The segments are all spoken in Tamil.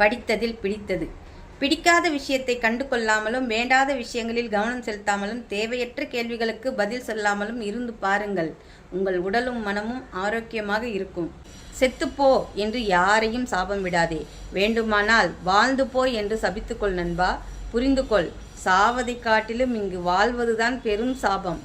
படித்ததில் பிடித்தது. பிடிக்காத விஷயத்தை கண்டு கொள்ளாமலும் வேண்டாத விஷயங்களில் கவனம் செலுத்தாமலும் தேவையற்ற கேள்விகளுக்கு பதில் சொல்லாமலும் இருந்து பாருங்கள். உங்கள் உடலும் மனமும் ஆரோக்கியமாக இருக்கும். செத்துப்போ என்று யாரையும் சாபம் விடாதே. வேண்டுமானால் வாழ்ந்து போ என்று சபித்துக்கொள் நண்பா. புரிந்து கொள். சாவதை காட்டிலும் இங்கு வாழ்வதுதான் பெரும் சாபம்.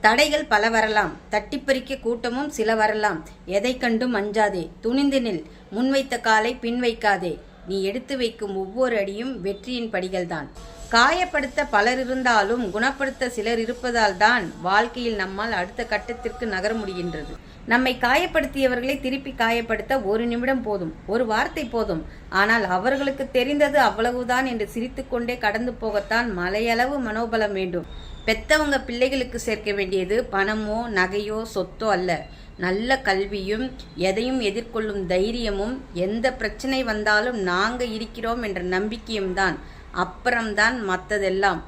தடைகள் பல வரலாம். தட்டிப்பறிக்க கூட்டமும் சில வரலாம். எதை கண்டும் அஞ்சாதே. துணிந்து நில். முன்வைத்த காலை பின் வைக்காதே நீ எடுத்து வைக்கும் ஒவ்வொரு அடியும் வெற்றியின் படிகள்தான். காயப்படுத்த பலர் இருந்தாலும் குணப்படுத்த சிலர் இருப்பதால் தான் வாழ்க்கையில் நம்மால் அடுத்த கட்டத்திற்கு நகர முடிகின்றது. நம்மை காயப்படுத்தியவர்களை திருப்பி காயப்படுத்த ஒரு நிமிடம் போதும் ஒரு வார்த்தை போதும். ஆனால் அவர்களுக்கு தெரிந்தது அவ்வளவுதான் என்று சிரித்துக்கொண்டே கடந்து போகத்தான் மலையளவு மனோபலம் வேண்டும். பெத்தவங்க பிள்ளைகளுக்கு சேர்க்க வேண்டியது பணமோ நகையோ சொத்தோ அல்ல. நல்ல கல்வியும் எதையும் எதிர்கொள்ளும் தைரியமும் எந்த பிரச்சனை வந்தாலும் நாங்கள் இருக்கிறோம் என்ற நம்பிக்கையும் தான் அப்புறம்தான் மற்றதெல்லாம்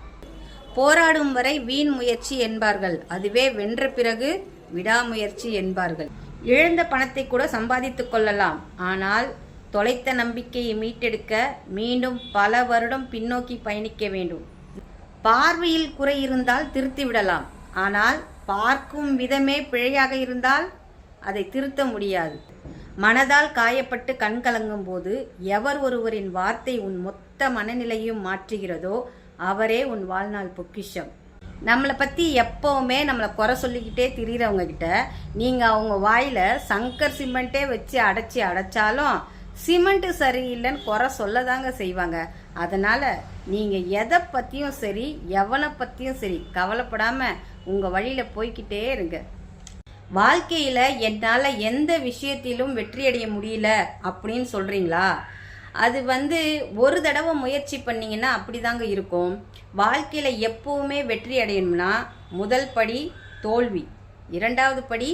போராடும் வரை வீண் முயற்சி என்பார்கள் அதுவே வென்ற பிறகு விடாமுயற்சி என்பார்கள். இழந்த பணத்தை கூட சம்பாதித்துக் கொள்ளலாம் ஆனால் தொலைத்த நம்பிக்கையை மீட்டெடுக்க மீண்டும் பல வருடம் பின்னோக்கி பயணிக்க வேண்டும். பார்வையில் குறை இருந்தால் திருத்தி விடலாம் ஆனால் பார்க்கும் விதமே பிழையாக இருந்தால் அதை திருத்த முடியாது. மனதால் காயப்பட்டு கண் கலங்கும் போது எவர் ஒருவரின் வார்த்தை உன் மொத்த மனநிலையும் மாற்றுகிறதோ அவரே உன் வாழ்நாள் பொக்கிஷம். நம்மளை பற்றி எப்போவுமே நம்மளை குறை சொல்லிக்கிட்டே திரியிறவங்க கிட்ட நீங்கள் அவங்க வாயில் சங்கர் சிமெண்ட்டே வச்சு அடைச்சி அடைச்சாலும் சிமெண்ட்டு சரியில்லைன்னு குறை சொல்லதாங்க செய்வாங்க. அதனால் நீங்கள் எதை பற்றியும் சரி எவனை பற்றியும் சரி கவலைப்படாமல் உங்கள் வழியில் போய்க்கிட்டே இருங்க. வாழ்க்கையில் என்னால் எந்த விஷயத்திலும் வெற்றியடைய முடியல அப்படின்னு சொல்கிறீங்களா அது வந்து ஒரு தடவை முயற்சி பண்ணீங்கன்னா அப்படிதாங்க இருக்கும். வாழ்க்கையில் எப்போவுமே வெற்றி அடையணும்னா முதல் படி தோல்வி இரண்டாவது படி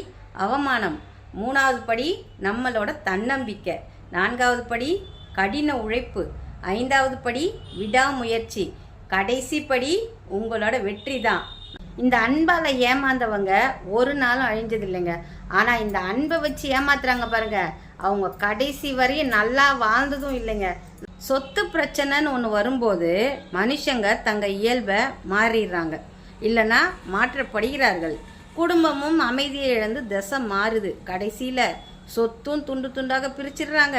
அவமானம் மூணாவது படி நம்மளோட தன்னம்பிக்கை நான்காவது படி கடின உழைப்பு ஐந்தாவது படி விடாமுயற்சி கடைசி படி உங்களோட வெற்றி தான் இந்த அன்பால் ஏமாந்தவங்க ஒரு நாளும் அழிஞ்சதில்லைங்க. ஆனால் இந்த அன்பை வச்சு ஏமாத்துறாங்க பாருங்க. அவங்க கடைசி வரையும் நல்லா வாழ்ந்ததும் இல்லைங்க. சொத்து பிரச்சனைன்னு ஒன்று வரும்போது மனுஷங்க தங்க இயல்பை மாறிடுறாங்க. இல்லைன்னா மாற்றப்படுகிறார்கள். குடும்பமும் அமைதியை இழந்து திசை மாறுது. கடைசியில் சொத்தும் துண்டு துண்டாக பிரிச்சிடுறாங்க.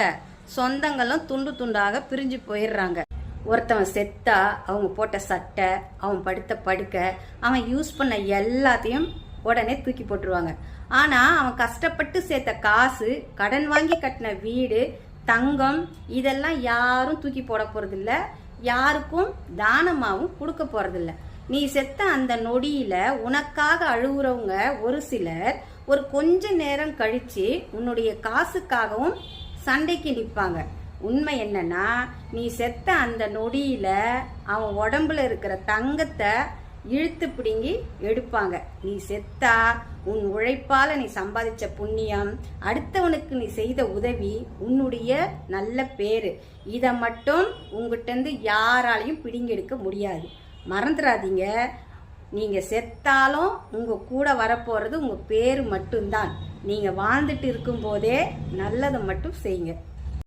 சொந்தங்களும் துண்டு துண்டாக பிரிஞ்சு போயிடுறாங்க. ஒருத்தவன் செத்தா அவங்க போட்ட சட்டை அவன் படுத்த படுக்க அவன் யூஸ் பண்ண எல்லாத்தையும் உடனே தூக்கி போட்டுருவாங்க. ஆனால் அவன் கஷ்டப்பட்டு சேர்த்த காசு கடன் வாங்கி கட்டின வீடு தங்கம் இதெல்லாம் யாரும் தூக்கி போட போகிறதில்ல யாருக்கும் தானமாகவும் கொடுக்க போகிறதில்ல நீ செத்த அந்த நொடியில உனக்காக அழுகுறவங்க ஒரு சிலர் ஒரு கொஞ்ச நேரம் கழிச்சு உன்னுடைய காசுக்காகவும் சண்டைக்கு நிற்பாங்க. உண்மை என்னன்னா நீ செத்த அந்த நொடியில அவன் உடம்புல இருக்கிற தங்கத்தை இழுத்து பிடுங்கி எடுப்பாங்க. நீ செத்தா உன் உழைப்பால நீ சம்பாதிச்ச புண்ணியம் அடுத்தவனுக்கு நீ செய்த உதவி உன்னுடைய நல்ல பேரு. இதை மட்டும் உங்ககிட்ட யாராலையும் பிடுங்கெடுக்க முடியாது. மறந்துடாதீங்க நீங்கள் செத்தாலும் உங்கள் கூட வரப்போகிறது உங்கள் பேர் மட்டும்தான். நீங்கள் வாழ்ந்துட்டு இருக்கும்போதே நல்லதை மட்டும் செய்யுங்க.